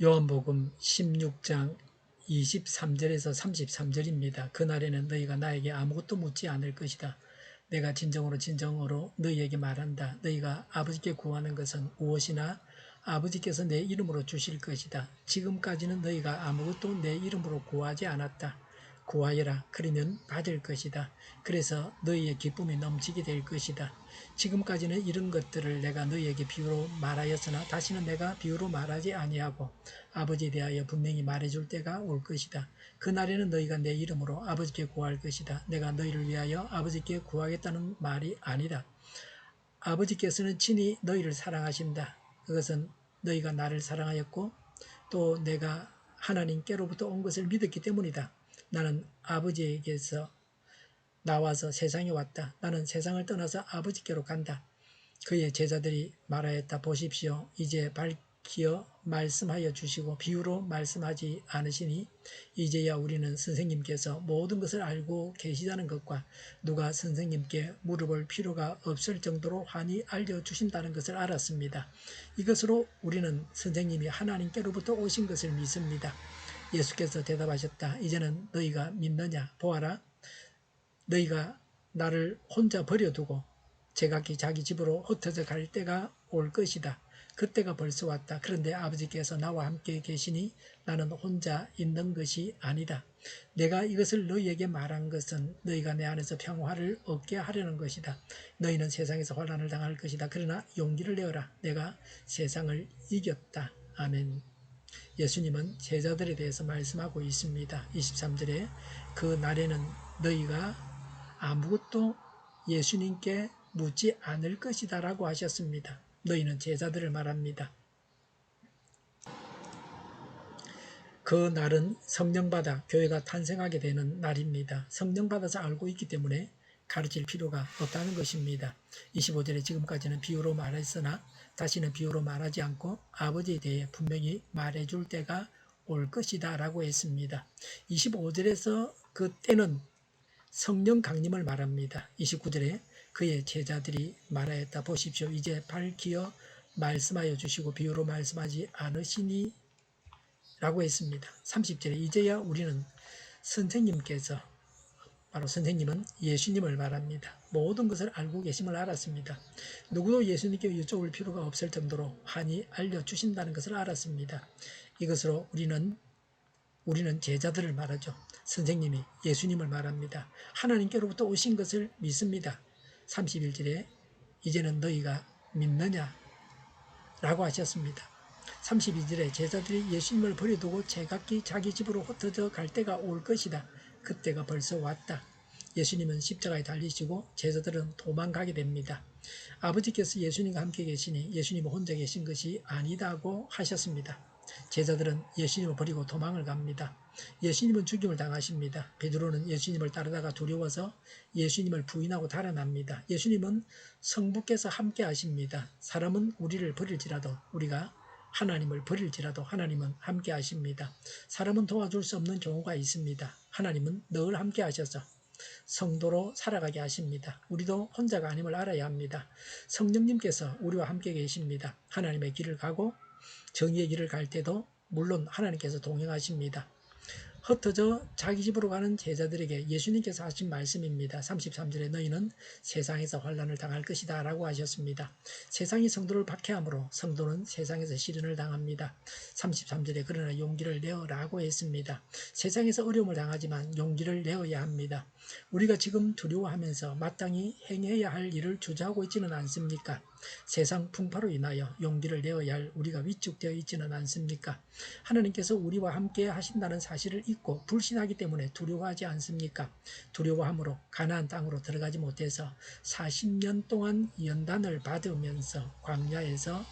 요한복음 16장 23절에서 33절입니다. 그날에는 너희가 나에게 아무것도 묻지 않을 것이다. 내가 진정으로 진정으로 너희에게 말한다. 너희가 아버지께 구하는 것은 무엇이나 아버지께서 내 이름으로 주실 것이다. 지금까지는 너희가 아무것도 내 이름으로 구하지 않았다. 구하여라. 그러면 받을 것이다. 그래서 너희의 기쁨이 넘치게 될 것이다. 지금까지는 이런 것들을 내가 너희에게 비유로 말하였으나 다시는 내가 비유로 말하지 아니하고 아버지에 대하여 분명히 말해줄 때가 올 것이다. 그날에는 너희가 내 이름으로 아버지께 구할 것이다. 내가 너희를 위하여 아버지께 구하겠다는 말이 아니다. 아버지께서는 친히 너희를 사랑하신다. 그것은 너희가 나를 사랑하였고 또 내가 하나님께로부터 온 것을 믿었기 때문이다. 나는 아버지에게서 나와서 세상에 왔다. 나는 세상을 떠나서 아버지께로 간다. 그의 제자들이 말하였다. 보십시오. 이제 밝히어 말씀하여 주시고 비유로 말씀하지 않으시니 이제야 우리는 선생님께서 모든 것을 알고 계시다는 것과 누가 선생님께 물어볼 필요가 없을 정도로 환히 알려주신다는 것을 알았습니다. 이것으로 우리는 선생님이 하나님께로부터 오신 것을 믿습니다. 예수께서 대답하셨다. 이제는 너희가 믿느냐? 보아라. 너희가 나를 혼자 버려두고 제각기 자기 집으로 흩어져 갈 때가 올 것이다. 그때가 벌써 왔다. 그런데 아버지께서 나와 함께 계시니 나는 혼자 있는 것이 아니다. 내가 이것을 너희에게 말한 것은 너희가 내 안에서 평화를 얻게 하려는 것이다. 너희는 세상에서 환란을 당할 것이다. 그러나 용기를 내어라. 내가 세상을 이겼다. 아멘. 예수님은 제자들에 대해서 말씀하고 있습니다. 23절에 그 날에는 너희가 아무것도 예수님께 묻지 않을 것이다 라고 하셨습니다. 너희는 제자들을 말합니다. 그 날은 성령받아 교회가 탄생하게 되는 날입니다. 성령받아서 알고 있기 때문에 가르칠 필요가 없다는 것입니다. 25절에 지금까지는 비유로 말했으나 다시는 비유로 말하지 않고 아버지에 대해 분명히 말해줄 때가 올 것이다 라고 했습니다. 25절에서 그 때는 성령 강림을 말합니다. 29절에 그의 제자들이 말하였다. 보십시오. 이제 밝히어 말씀하여 주시고 비유로 말씀하지 않으시니 라고 했습니다. 30절에 이제야 우리는 선생님께서 바로 선생님은 예수님을 말합니다. 모든 것을 알고 계심을 알았습니다. 누구도 예수님께 여쭤볼 필요가 없을 정도로 환히 알려주신다는 것을 알았습니다. 이것으로 우리는 우리는 제자들을 말하죠. 선생님이 예수님을 말합니다. 하나님께로부터 오신 것을 믿습니다. 31절에 이제는 너희가 믿느냐? 라고 하셨습니다. 32절에 제자들이 예수님을 버려두고 제각기 자기 집으로 흩어져 갈 때가 올 것이다. 그때가 벌써 왔다. 예수님은 십자가에 달리시고 제자들은 도망가게 됩니다. 아버지께서 예수님과 함께 계시니 예수님은 혼자 계신 것이 아니다고 하셨습니다. 제자들은 예수님을 버리고 도망을 갑니다. 예수님은 죽임을 당하십니다. 베드로는 예수님을 따르다가 두려워서 예수님을 부인하고 달아납니다. 예수님은 성부께서 함께 하십니다. 사람은 우리를 버릴지라도 우리가 하나님을 버릴지라도 하나님은 함께 하십니다. 사람은 도와줄 수 없는 경우가 있습니다. 하나님은 늘 함께 하셔서 성도로 살아가게 하십니다. 우리도 혼자가 아님을 알아야 합니다. 성령님께서 우리와 함께 계십니다. 하나님의 길을 가고 정의의 길을 갈 때도 물론 하나님께서 동행하십니다. 흩어져 자기 집으로 가는 제자들에게 예수님께서 하신 말씀입니다. 33절에 너희는 세상에서 환란을 당할 것이다 라고 하셨습니다. 세상이 성도를 박해하므로 성도는 세상에서 시련을 당합니다. 33절에 그러나 용기를 내어라고 했습니다. 세상에서 어려움을 당하지만 용기를 내어야 합니다. 우리가 지금 두려워하면서 마땅히 행해야 할 일을 주저하고 있지는 않습니까? 세상 풍파로 인하여 용기를 내어야 할 우리가 위축되어 있지는 않습니까? 하나님께서 우리와 함께 하신다는 사실을 잊고 불신하기 때문에 두려워하지 않습니까? 두려워함으로 가나안 땅으로 들어가지 못해서 40년 동안 연단을 받으면서 광야에서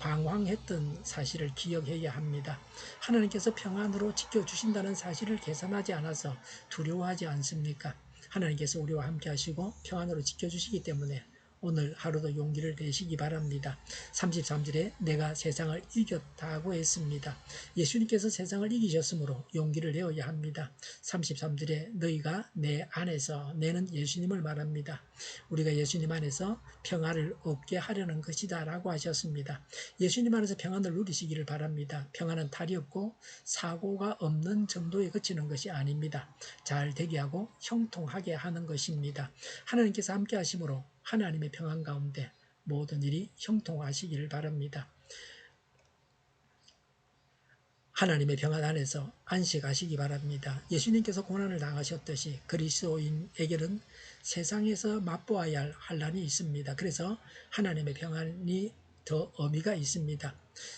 방황했던 사실을 기억해야 합니다. 하나님께서 평안으로 지켜주신다는 사실을 계산하지 않아서 두려워하지 않습니까? 하나님께서 우리와 함께 하시고 평안으로 지켜주시기 때문에 오늘 하루도 용기를 내시기 바랍니다. 33절에 내가 세상을 이겼다고 했습니다. 예수님께서 세상을 이기셨으므로 용기를 내어야 합니다. 33절에 너희가 내 안에서 내는 예수님을 말합니다. 우리가 예수님 안에서 평화를 얻게 하려는 것이다 라고 하셨습니다. 예수님 안에서 평안을 누리시기를 바랍니다. 평안은 탈이 없고 사고가 없는 정도에 그치는 것이 아닙니다. 잘 되게 하고 형통하게 하는 것입니다. 하나님께서 함께 하심으로 하나님의 평안 가운데 모든 일이 형통하시기를 바랍니다. 하나님의 평안 안에서 안식하시기 바랍니다. 예수님께서 고난을 당하셨듯이 그리스도인에게는 세상에서 맛보아야 할 환란이 있습니다. 그래서 하나님의 평안이 더 의미가 있습니다.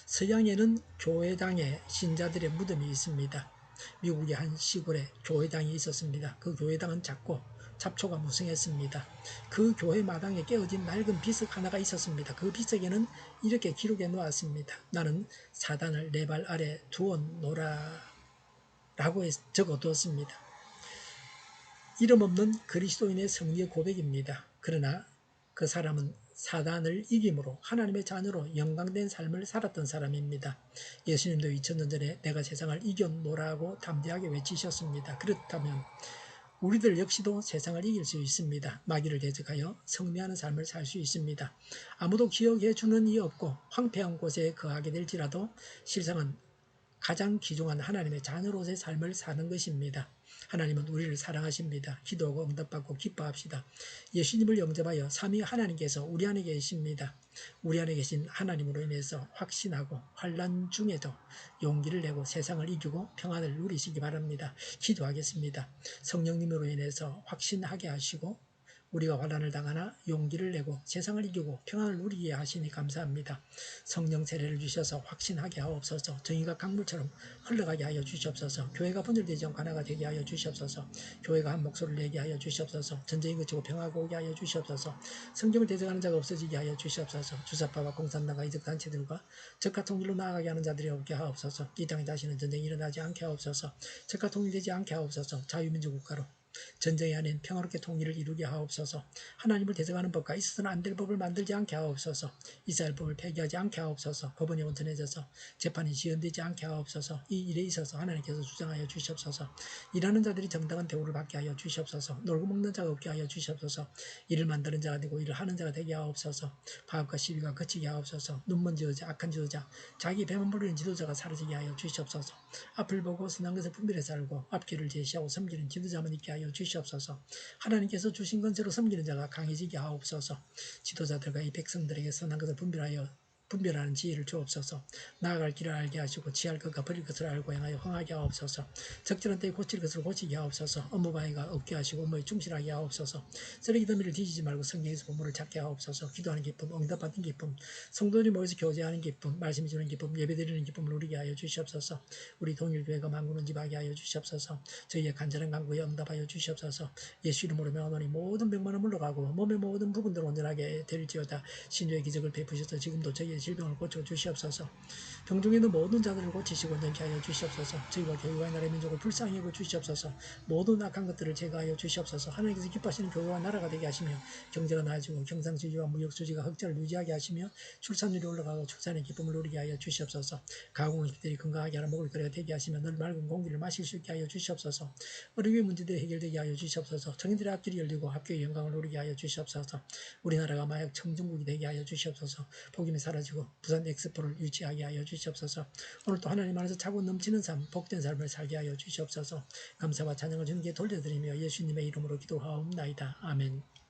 서양에는 교회당에 신자들의 무덤이 있습니다. 미국의 한 시골에 교회당이 있었습니다. 그 교회당은 작고 잡초가 무성했습니다. 그 교회 마당에 깨어진 낡은 비석 하나가 있었습니다. 그 비석에는 이렇게 기록해 놓았습니다. 나는 사단을 내 발 아래 두었노라 라고 적어 두었습니다. 이름 없는 그리스도인의 승리의 고백입니다. 그러나 그 사람은 사단을 이김으로 하나님의 자녀로 영광된 삶을 살았던 사람입니다. 예수님도 2000년 전에 내가 세상을 이겼노라고 담대하게 외치셨습니다. 그렇다면 우리들 역시도 세상을 이길 수 있습니다. 마귀를 대적하여 승리하는 삶을 살 수 있습니다. 아무도 기억해 주는 이 없고 황폐한 곳에 거하게 될지라도 실상은 가장 귀중한 하나님의 자녀로서의 삶을 사는 것입니다. 하나님은 우리를 사랑하십니다. 기도하고 응답받고 기뻐합시다. 예수님을 영접하여 삼위 하나님께서 우리 안에 계십니다. 우리 안에 계신 하나님으로 인해서 확신하고 환란 중에도 용기를 내고 세상을 이기고 평안을 누리시기 바랍니다. 기도하겠습니다. 성령님으로 인해서 확신하게 하시고 우리가 환란을 당하나 용기를 내고 세상을 이기고 평안을 누리게 하시니 감사합니다. 성령 세례를 주셔서 확신하게 하옵소서. 정의가 강물처럼 흘러가게 하여 주시옵소서. 교회가 분열되지 않고 하나가 되게 하여 주시옵소서. 교회가 한 목소리를 내게 하여 주시옵소서. 전쟁이 그치고 평화가 오게 하여 주시옵소서. 성경을 대적하는 자가 없어지게 하여 주시옵소서. 주사파와 공산당과 이적 단체들과 적과 통일로 나아가게 하는 자들이 없게 하옵소서. 이 땅에 다시는 전쟁이 일어나지 않게 하옵소서. 적과 통일되지 않게 하옵소서. 자유민주 국가로 전쟁이 아닌 평화롭게 통일을 이루게 하옵소서. 하나님을 대적하는 법과 있어서는 안 될 법을 만들지 않게 하옵소서. 이스라엘 법을 폐기하지 않게 하옵소서. 법원이 온전해져서 재판이 지연되지 않게 하옵소서. 이 일에 있어서 하나님께서 주장하여 주시옵소서. 일하는 자들이 정당한 대우를 받게 하여 주시옵소서. 놀고 먹는 자가 없게 하여 주시옵소서. 일을 만드는 자가 되고 일을 하는 자가 되게 하옵소서. 파업과 시비가 그치게 하옵소서. 눈먼 지도자, 악한 지도자, 자기 배만 부리는 지도자가 사라지게 하여 주시옵소서. 앞을 보고 선한 것을 분별해 살고 앞길을 제시하고 섬기는 지도자만 있게 하여 주시옵소서. 하나님께서 주신 건세로 섬기는 자가 강해지게 하옵소서. 지도자들과 이 백성들에게 선한 것을 분별하여 분별하는 지혜를 주옵소서. 나아갈 길을 알게 하시고 지할 것과 버릴 것을 알고 행하여 흥하게 하옵소서. 적절한 때에 고칠 것을 고치게 하옵소서. 업무 방해가 없게 하시고 업무에 충실하게 하옵소서. 쓰레기 더미를 뒤지지 말고 성경에서 본문을 찾게 하옵소서. 기도하는 기쁨, 응답받는 기쁨, 성도들이 모여서 교제하는 기쁨, 말씀 주는 기쁨, 예배드리는 기쁨을 누리게 하여 주시옵소서. 우리 동일교회가 만구는 집하게 하여 주시옵소서. 저희의 간절한 간구에 응답하여 주시옵소서. 예수 이름으로 명하노니 모든 병만은 물러가고 몸의 모든 부분들 온전하게 될지어다. 신유의 기적을 베푸셔서 지금도 저희의 질병을 고쳐 주시옵소서. 병중에 있는 모든 자들을 고치시고 온전케 하여 주시옵소서. 저희와 교회와 나라의 민족을 불쌍히 여겨 주시옵소서. 모든 악한 것들을 제거하여 주시옵소서. 하나님께서 기뻐하시는 교회와 나라가 되게 하시며 경제가 나아지고 경상수지와 무역수지가 흑자를 유지하게 하시며 출산율이 올라가고 출산의 기쁨을 누리게 하여 주시옵소서. 가공업들이 건강하게 하라 먹을 거리가 되게 하시며 늘 맑은 공기를 마실 수 있게 하여 주시옵소서. 어려움의 문제들이 해결되게 하여 주시옵소서. 정인들의 앞길이 열리고 학교의 영광을 누리게 하여 주시옵소서. 우리나라가 마약 청정국이 되게 하여 주시옵소서. 복임이 사 라지고 부산 엑스포를 유치하게 하여 주시옵소서. 오늘 또 하나님 안에서 차고 넘치는 삶, 복된 삶을 살게 하여 주시옵소서. 감사와 찬양을 주님께 돌려드리며 예수님의 이름으로 기도하옵나이다. 아멘.